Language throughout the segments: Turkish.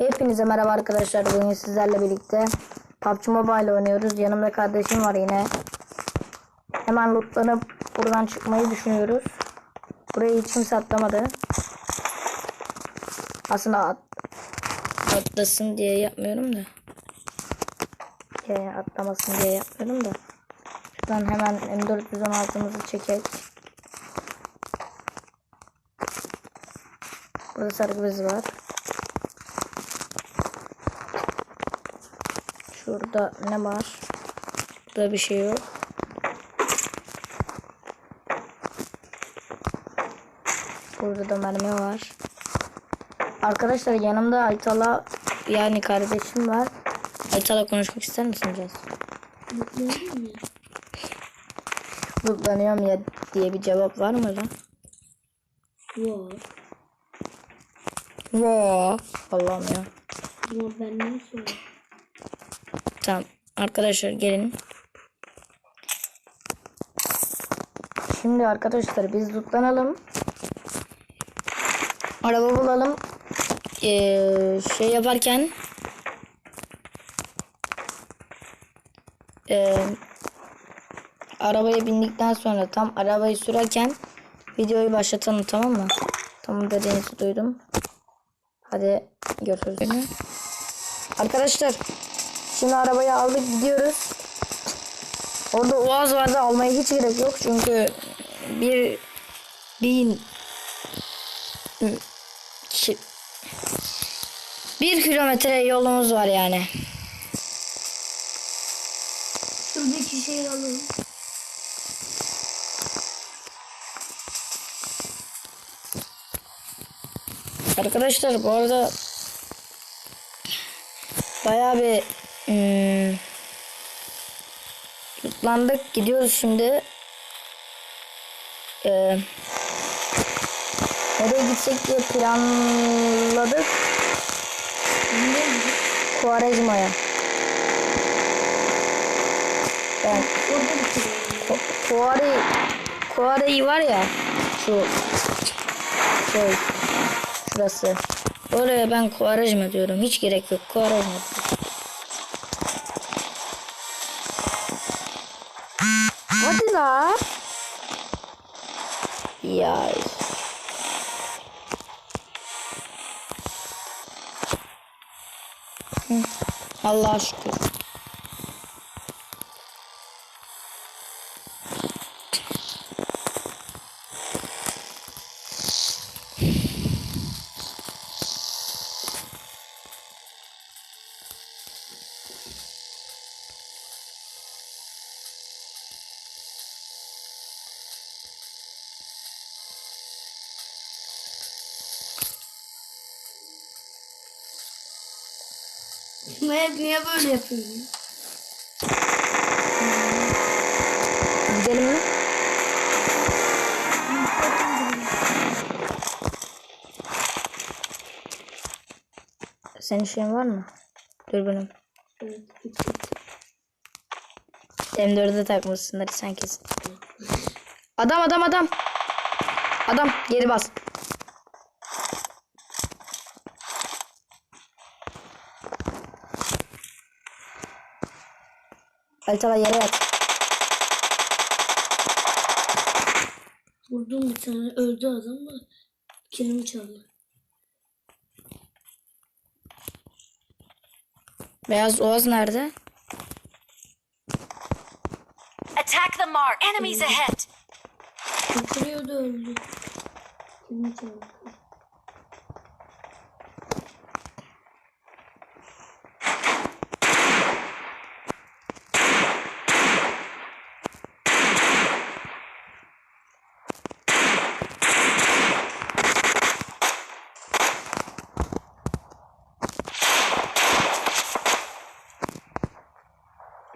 Hepinize merhaba arkadaşlar. Bugün sizlerle birlikte PUBG Mobile oynuyoruz. Yanımda kardeşim var yine. Hemen lootlanıp buradan çıkmayı düşünüyoruz. Burayı hiç kimse atlamadı. Aslında at, atlasın diye yapmıyorum da. Yani atlamasın diye yapmıyorum da. Şuradan hemen M416'mızı çekek. Burada sargı var. Şurada ne var? Burada bir şey yok. Burada da mermi var. Arkadaşlar yanımda Aytala yani kardeşim var. Aytala konuşmak ister misin biraz? Mutlanıyorum ya diye bir cevap var mı lan? Var. Vaa. Allah'ım ya. Ama ben ne söyleyeyim? Tamam. Arkadaşlar gelin. Şimdi arkadaşlar biz lootlanalım. Araba bulalım. Ee, şey yaparken ee, arabaya bindikten sonra tam arabayı sürerken videoyu başlatalım tamam mı? Tamam dediğinizi duydum. Hadi görüşürüz. Arkadaşlar Şimdi arabayı aldık gidiyoruz. Orada Oğaz vardı almaya hiç gerek yok çünkü bir bin ki- bir kilometre yolumuz var yani. Şuradaki şeyi alalım. Arkadaşlar bu arada bayağı bir hmm. Gidiyoruz şimdi. Ee, nereye gitsek diye planladık. Kuarezma'ya. Ben Orada bir şey var. Ya şu şey şurası. Oraya ben Kuarejma diyorum. Hiç gerek yok. Kuarejma. reais. Hum, hum. alasco. Hep niye böyle yapıyorsun? Gidelim mi? Senin şeyin var mı? Dürbünüm. Evet, bitti. M4'e takmışsınlar sen kesin. Adam adam adam. Adam geri bas. Altala yere yat. Vurdum bir tane öldü adam da kilimi çaldı. Beyaz Oğaz nerede? Attack the mark. Enemies ahead. Bitiriyordu öldü. Kilimi çaldı.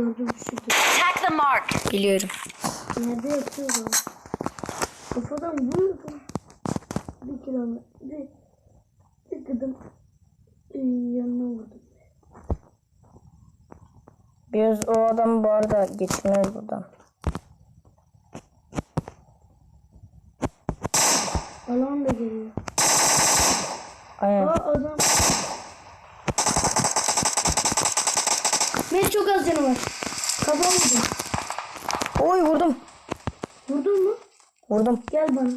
Gördüm şurada. Attack the mark. Biliyorum. Nerede yatıyor o? Kafadan vuruyordum. Bir kilometre, bir, bir gıdım e, yanına vurdum. Biz o adam bu arada geçmiyor buradan. Alan da geliyor. Aynen. Aa adam Vurdum. Gel bana.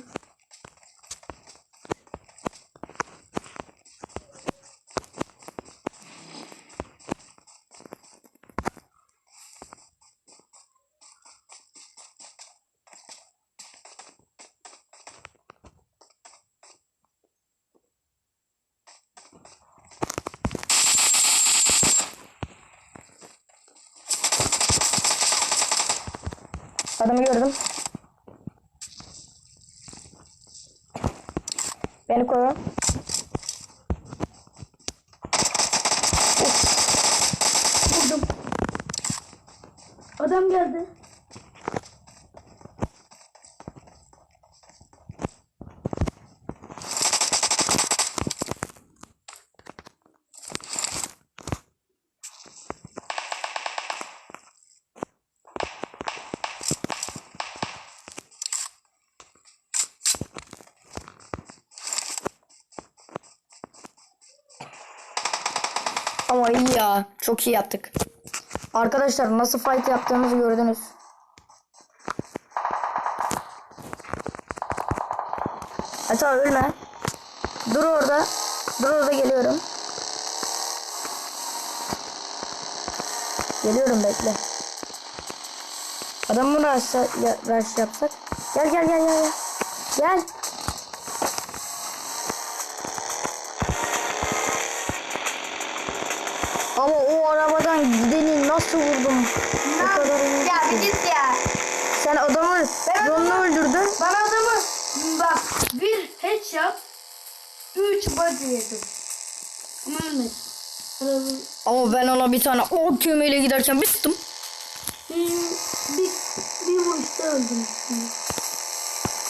Adamı gördüm. Beni koru. Vurdum. Adam geldi. Ama iyi ya. Çok iyi yaptık. Arkadaşlar nasıl fight yaptığımızı gördünüz. Hatta ölme. Dur orada. Dur orada geliyorum. Geliyorum bekle. Adamı rush, rush yapsak. Gel gel gel gel. Gel. Gel. Ama o arabadan gideni nasıl vurdum? O kadar emin Ya bir git ya. Sen adamı yolunu öldürdün. Ben adamı bak bir headshot 3 body yedim. Ama ölmedi. Adamı- Ama ben ona bir tane o kömeyle giderken bir tuttum. Bir, bir, bir vuruşta öldüm.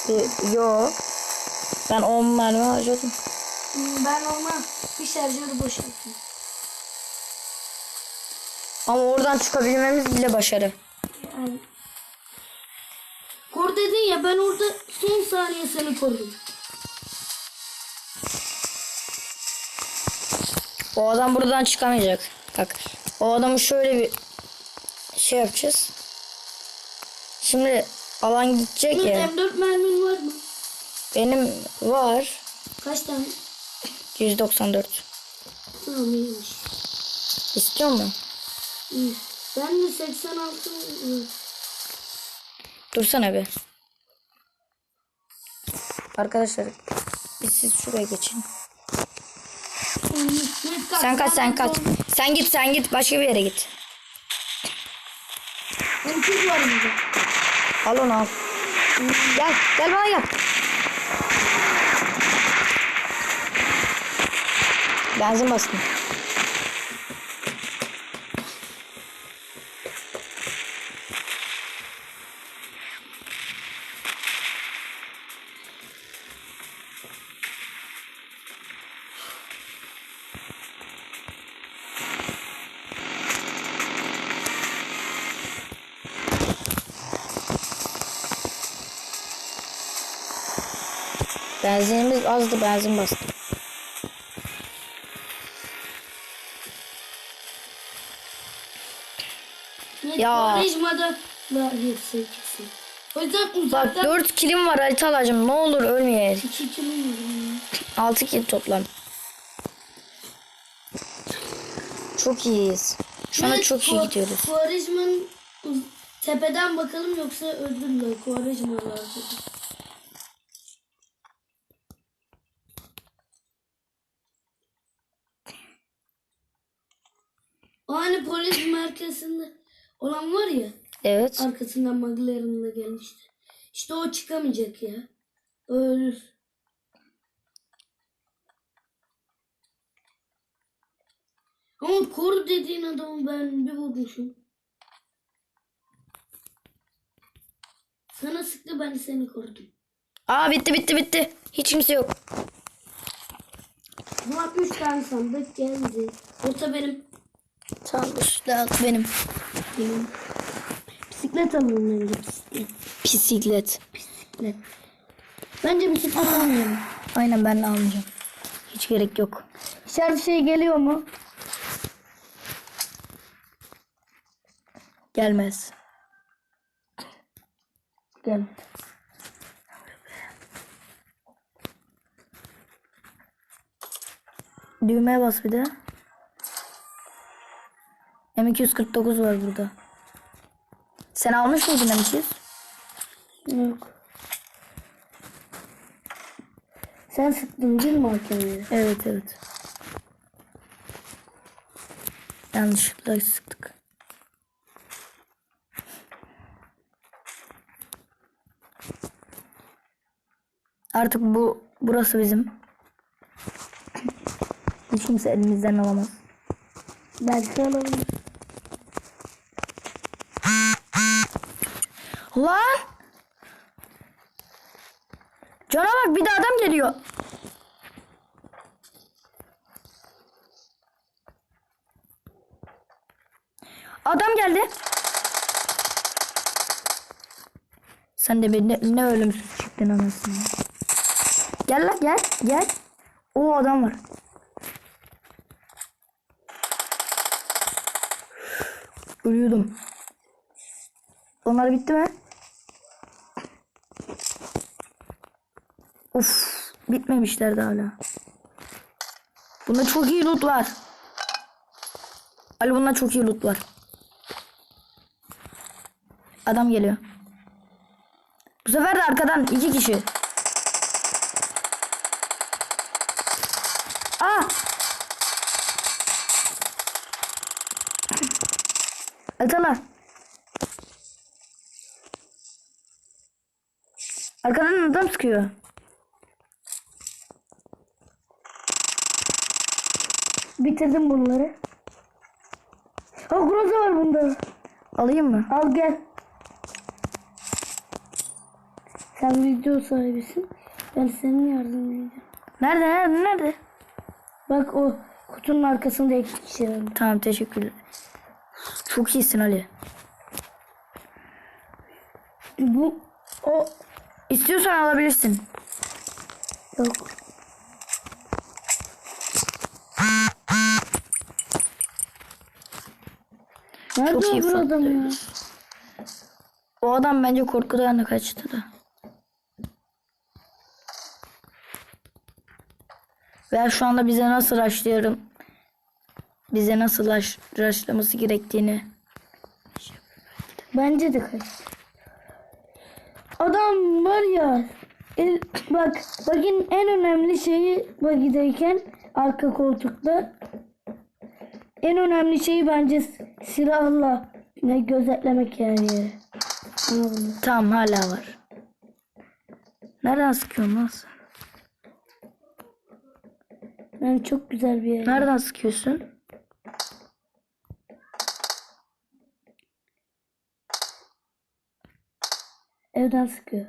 Ee, Yo. Ben 10 mermi harcadım. Ben ona bir şarjörü boşalttım. Ama oradan çıkabilmemiz bile başarı. Yani. Kor dedin ya ben orada son saniye seni korudum. O adam buradan çıkamayacak. Bak. O adamı şöyle bir şey yapacağız. Şimdi alan gidecek Bunun ya. M4 mermin var mı? Benim var. Kaç tane? 194. Tamam iyiymiş. İstiyor musun? Ben de 86 ıı, Dursana bir. Arkadaşlar biz siz şuraya geçin. Sen kaç sen kaç. Sen git sen git başka bir yere git. M2 var burada. Al onu al. Gel gel bana gel. Benzin bastım. Benzinimiz azdı benzin bastım. Ya. Karizmada var hepsi kesin. O yüzden Bak uzaktan 4 kilim var harita alacağım. Ne olur ölmeye. 2 kilo mu? 6 kill toplam. Çok iyiyiz. Şu an çok iyi gidiyoruz. Kovarejman'ın uz- tepeden bakalım yoksa öldürürler Kovarejman'lar. O hani polis merkezinde olan var ya Evet. arkasından McLaren'la gelmişti. İşte o çıkamayacak ya. Ölür. Ama koru dediğin adamı ben bir vurmuşum. Sana sıktı ben seni korudum. Aa bitti bitti bitti. Hiç kimse yok. Bak üç tane sandık geldi. Orta benim. Tamam üstü alt benim. benim. Bisiklet alalım bence bisiklet. Bisiklet. Bisiklet. Bence bisiklet ah. almayalım. Aynen ben de almayacağım. Hiç gerek yok. İçeride şey geliyor mu? Gelmez. Gel. Düğmeye bas bir de. M249 var burada. Sen almış mıydın M200? Yok. Sen sıktın değil mi hakemleri? Evet evet. Yanlışlıkla sıktık. Artık bu burası bizim. Hiç kimse elimizden alamaz. Belki alabilir. Lan! Cana bak bir de adam geliyor. Adam geldi. Sen de bir ne, ne ölümsüz çıktın anasını. Gel lan gel gel. O adam var. Ölüyordum. Onlar bitti mi? Of, bitmemişlerdi hala. Bunda çok iyi loot var. Ali bunda çok iyi loot var. Adam geliyor. Bu sefer de arkadan iki kişi. Aa! Atalar. Arkadan adam sıkıyor. Bitirdim bunları. Ha groza var bunda. Alayım mı? Al gel. Sen video sahibisin. Ben senin yardımcın. Nerede nerede nerede? Bak o kutunun arkasında iki kişi var. Tamam teşekkürler. Çok iyisin Ali. Bu o İstiyorsan alabilirsin. yok. Nerede Çok iyi bu adam ya? O adam bence korkudan da kaçtı da. Veya şu anda bize nasıl raşlıyorum. Bize nasıl raş, raşlaması gerektiğini. Bence de kaç. Adam var ya el- bak bakın en önemli şeyi bagideyken arka koltukta en önemli şeyi bence silahla ne gözetlemek yani mı? Tamam hala var. Nereden sıkıyorsun lan sen? Yani çok güzel bir yer. Nereden sıkıyorsun? Evden sıkıyor.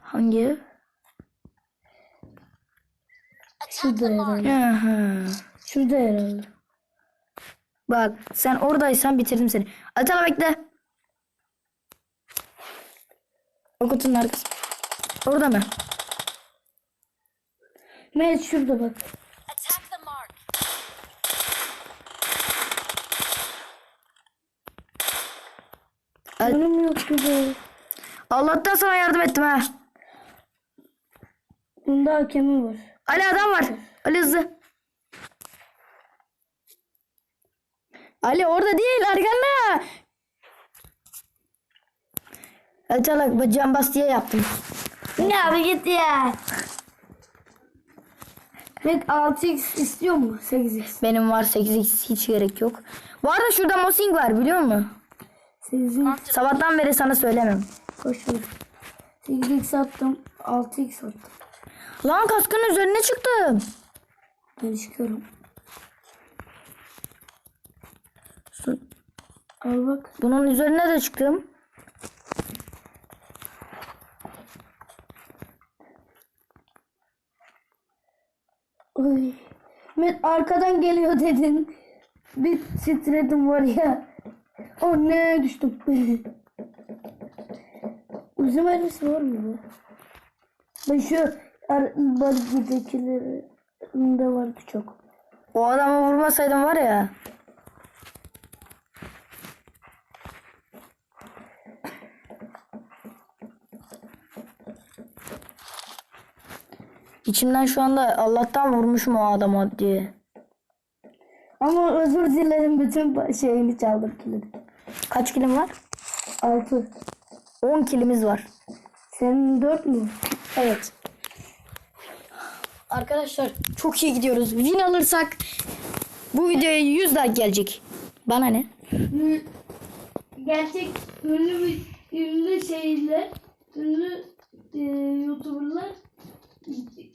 Hangi ev? Şurada herhalde. Şurada herhalde. Bak sen oradaysan bitirdim seni. Atala bekle. O kutunun arkası. Orada mı? Mehmet şurada bak. Canım yok gibi. Allah'tan sana yardım ettim ha. Bunda hakemi var. Ali adam var. Ali hızlı. Ali orada değil arkanda. Ali çalak can bas diye yaptım. Ne abi git ya. Mehmet 6x istiyor mu? 8x. Benim var 8x hiç gerek yok. Bu arada şurada Mosing var biliyor musun? 8x Sabahtan beri sana söylemem. koş ver. 8x attım. 6x attım. Lan kaskın üzerine çıktım. Ben çıkıyorum. Al bak. Bunun üzerine de çıktım. Oy. Mehmet arkadan geliyor dedin. Bir titredim var ya. O ne düştüm. Uzun mermisi var mı bu? Ben şu ar- bölgedekilerinde vardı çok. O adamı vurmasaydım var ya. İçimden şu anda Allah'tan vurmuşum o adamı diye. Ama özür dilerim bütün şeyini çaldım kilidi. Kaç kilim var? 6. 10 kilimiz var. Senin 4 mü? Evet. Arkadaşlar çok iyi gidiyoruz. Win alırsak bu videoya 100 like gelecek. Bana ne? Gerçek ünlü ünlü şeyler, ünlü e, youtuberlar 32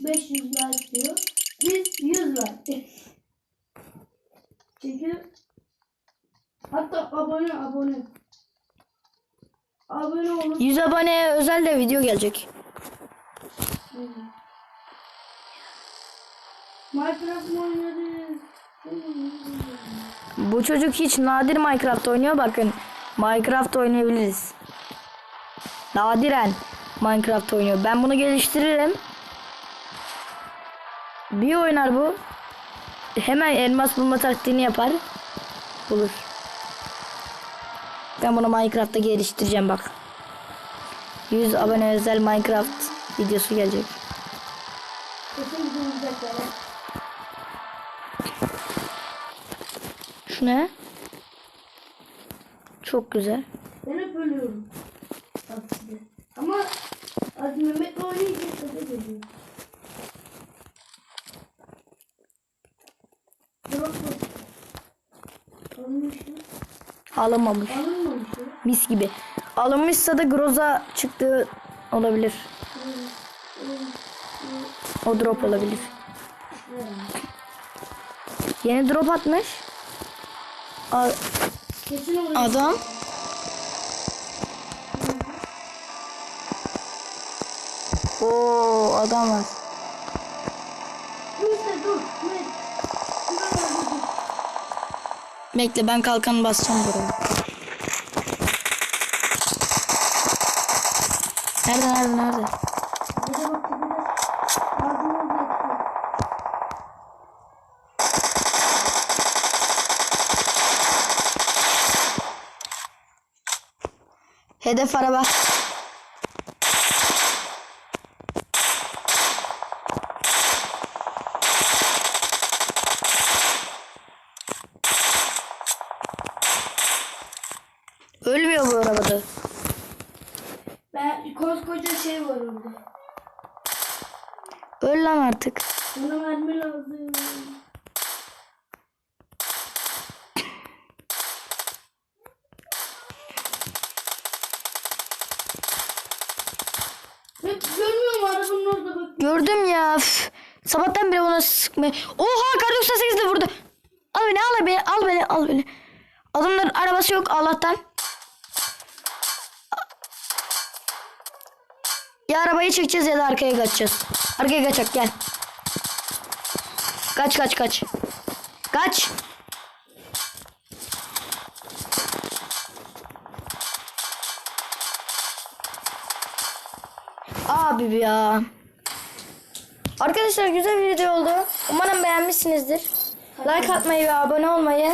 500 like diyor. Biz 100 like. Çünkü hatta abone abone. Abone olun. 100 aboneye özel de video gelecek. Minecraft mı oynarız? Bu çocuk hiç nadir Minecraft oynuyor bakın. Minecraft oynayabiliriz. Nadiren Minecraft oynuyor. Ben bunu geliştiririm. Bir oynar bu. Hemen elmas bulma taktiğini yapar. Bulur. Ben bunu Minecraft'ta geliştireceğim bak. 100 abone özel Minecraft videosu gelecek. Şu ne? Çok güzel. Ben hep ölüyorum. Ama az Mehmet'le oynayınca tadı geliyor. Alınmamış. Alınmamış mı? Mis gibi. Alınmışsa da Groza çıktığı olabilir. O drop olabilir. Yeni drop atmış. Adam. Oo adam var. Dur işte dur. Bekle ben kalkan basacağım buraya. Nerede nerede nerede? Hedef araba. Ölmüyor bu arabada. Ben koskoca şey var orada. Öl lan artık. Bana mermi lazım. Gördüm ya. üf. Sabahtan beri ona sıkmaya. Oha kar 98 de vurdu. Al beni al beni al beni al beni. Adamların arabası yok Allah'tan. Ya arabayı çekeceğiz ya da arkaya kaçacağız. Arkaya kaçak gel. Kaç kaç kaç. Kaç. Abi ya. Arkadaşlar güzel bir video oldu. Umarım beğenmişsinizdir. Like atmayı ve abone olmayı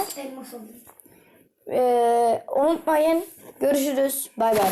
eee, unutmayın. Görüşürüz. Bay bay.